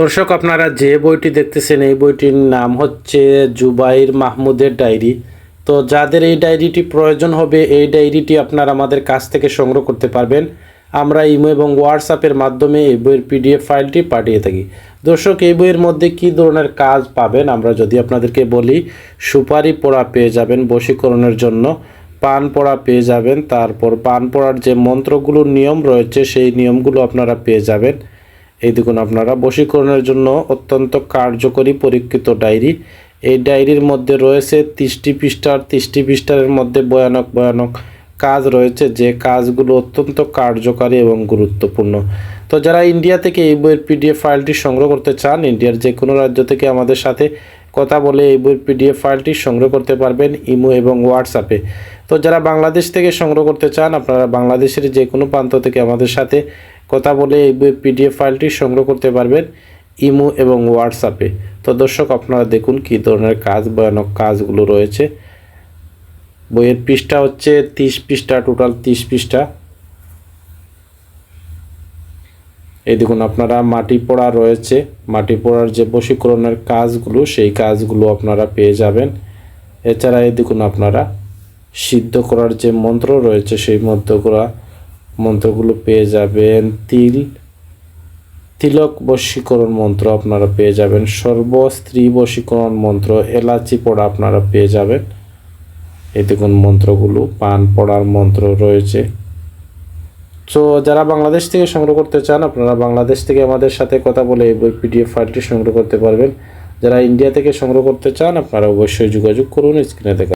দর্শক, আপনারা যে বইটি দেখতেছেন, এই বইটির নাম হচ্ছে জুবাইর মাহমুদের ডায়েরি। তো যাদের এই ডায়েরিটি প্রয়োজন হবে, এই ডায়েরিটি আপনারা আমাদের কাছ থেকে সংগ্রহ করতে পারবেন। আমরা ইমো এবং হোয়াটসঅ্যাপের মাধ্যমে এই বইয়ের পিডিএফ ফাইলটি পাঠিয়ে থাকি। দর্শক, এই বইয়ের মধ্যে কী ধরনের কাজ পাবেন? আমরা যদি আপনাদেরকে বলি, সুপারি পড়া পেয়ে যাবেন বশীকরণের জন্য, পান পড়া পেয়ে যাবেন, তারপর পান পড়ার যে মন্ত্রগুলোর নিয়ম রয়েছে, সেই নিয়মগুলো আপনারা পেয়ে যাবেন। এই দেখুন আপনারা, বশীকরণের জন্য অত্যন্ত কার্যকরী পরীক্ষিত ডায়েরি। এই ডায়েরির মধ্যে রয়েছে তিরিশটি পৃষ্ঠার তিরিশটি পৃষ্ঠার মধ্যে ভয়ানক ভয়ানক। কাজ রয়েছে, যে কাজগুলো অত্যন্ত কার্যকারী এবং গুরুত্বপূর্ণ। তো যারা ইন্ডিয়া থেকে এই বইয়ের পিডিএফ ফাইলটি সংগ্রহ করতে চান, ইন্ডিয়ার যে কোনো রাজ্য থেকে আমাদের সাথে কথা বলে এই বইয়ের পিডিএফ ফাইলটি সংগ্রহ করতে পারবেন ইমো এবং হোয়াটসঅ্যাপে তো যারা বাংলাদেশ থেকে সংগ্রহ করতে চান, আপনারা বাংলাদেশের যে কোনো প্রান্ত থেকে আমাদের সাথে কথা বলে এই বইয়ের পিডিএফ ফাইলটি সংগ্রহ করতে পারবেন ইমো এবং হোয়াটসঅ্যাপে তো দর্শক, আপনারা দেখুন কী ধরনের কাজ, ভয়ানক কাজগুলো রয়েছে। বইয়ের পৃষ্ঠা হচ্ছে তিরিশ পৃষ্ঠা টোটাল তিরিশ পৃষ্ঠা। এই দেখুন, আপনারা মাটি পোড়া রয়েছে। মাটি পোড়ার যে বশীকরণের কাজগুলো, সেই কাজগুলো আপনারা পেয়ে যাবেন। এছাড়া এই দেখুন, আপনারা সিদ্ধ করার যে মন্ত্র রয়েছে, সেই মন্ত্রগুলো মন্ত্রগুলো পেয়ে যাবেন তিল। তিলক বশীকরণ মন্ত্র আপনারা পেয়ে যাবেন। সর্ব স্ত্রী বশীকরণ মন্ত্র, এলাচি পড়া আপনারা পেয়ে যাবেন। এই দেখুন মন্ত্রগুলো? পান, পড়ার মন্ত্র রয়েছে। তো যারা বাংলাদেশ থেকে সংগ্রহ করতে চান, আপনারা বাংলাদেশ থেকে আমাদের সাথে কথা বলে এই পিডিএফ ফাইলটি সংগ্রহ করতে পারবেন। যারা ইন্ডিয়া থেকে সংগ্রহ করতে চান, আপনারা অবশ্যই যোগাযোগ করুন স্ক্রিনে দেখা